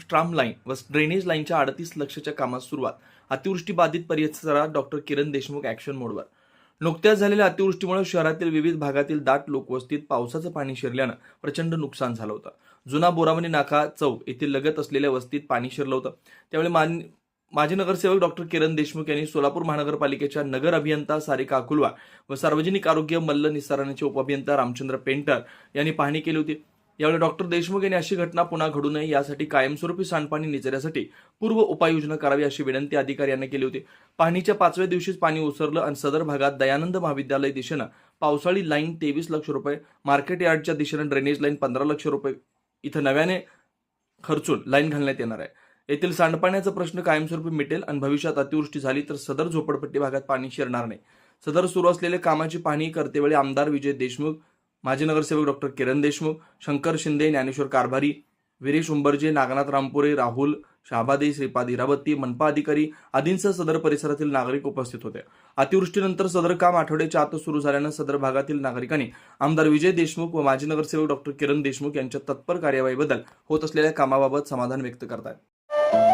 Storm line व drainage लाईनच्या अडतीस लक्षच्या कामात सुरुवात. अतिवृष्टी बाधित परिसरात डॉक्टर किरण देशमुख ॲक्शन मोडवर. नुकत्याच झालेल्या अतिवृष्टीमुळे शहरातील विविध भागातील दाट लोकवस्तीत पावसाचं पाणी शिरल्यानं प्रचंड नुकसान झालं होतं. जुना बोरावणी नाका चौक येथील लगत असलेल्या वस्तीत पाणी शिरलं होतं. त्यावेळी मान माजी नगरसेवक डॉक्टर किरण देशमुख यांनी सोलापूर महानगरपालिकेच्या नगर अभियंता सारिका अकुलवा व सार्वजनिक आरोग्य मल्ल निस्सारणाचे उपअभियंता रामचंद्र पेंटर यांनी पाहणी केली होती. यावेळी डॉक्टर देशमुख यांनी अशी घटना पुन्हा घडू नये यासाठी कायमस्वरूपी सांडपाणी निचऱ्यासाठी पूर्व उपाययोजना करावी अशी विनंती अधिकाऱ्यांना केली होती. पाहणीच्या पाचव्या दिवशीच पाणी ओसरलं आणि सदर भागात दयानंद महाविद्यालय दिशेनं पावसाळी लाईन तेवीस लक्ष रुपये मार्केट यार्डच्या दिशेनं ड्रेनेज लाईन पंधरा लक्ष रुपये इथं नव्याने खर्चून लाईन घालण्यात येणार आहे. येथील सांडपाण्याचा प्रश्न कायमस्वरूपी मिटेल आणि भविष्यात अतिवृष्टी झाली तर सदर झोपडपट्टी भागात पाणी शिरणार नाही. सदर सुरू असलेल्या कामाची पाहणी करतेवेळी आमदार विजय देशमुख माजी नगरसेवक डॉक्टर किरण देशमुख शंकर शिंदे ज्ञानेश्वर कारभारी विरेश उंबरजे नागनाथ रामपुरे राहुल शहाबादी श्रीपाद हिरावती मनपा अधिकारी आदींसह सदर परिसरातील नागरिक उपस्थित होते. अतिवृष्टीनंतर सदर काम आठवड्याच्या आत सुरू झाल्यानं सदर भागातील नागरिकांनी आमदार विजय देशमुख व माजी नगरसेवक डॉक्टर किरण देशमुख यांच्या तत्पर कार्यवाहीबद्दल होत असलेल्या कामाबाबत समाधान व्यक्त करतात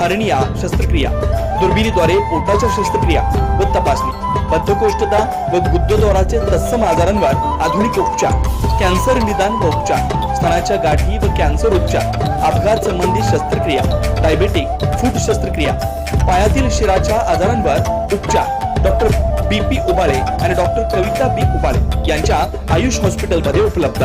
हर्निया शस्त्रक्रिया. दुर्बिणीद्वारे पोटाच्या शस्त्रक्रिया व तपासणी. बद्धकोष्ठता व गुद्धद्वाराचे तत्सम आजारांवर आधुनिक उपचार. कॅन्सर निदान व उपचार. स्तनाच्या गाठी व कॅन्सर उपचार. अपघात संबंधी शस्त्रक्रिया. डायबेटिक फूट शस्त्रक्रिया. पायातील शिराच्या आजारांवर उपचार. डॉक्टर बी पी उबाळे आणि डॉक्टर कविता बी उबाळे यांच्या आयुष हॉस्पिटलमध्ये उपलब्ध.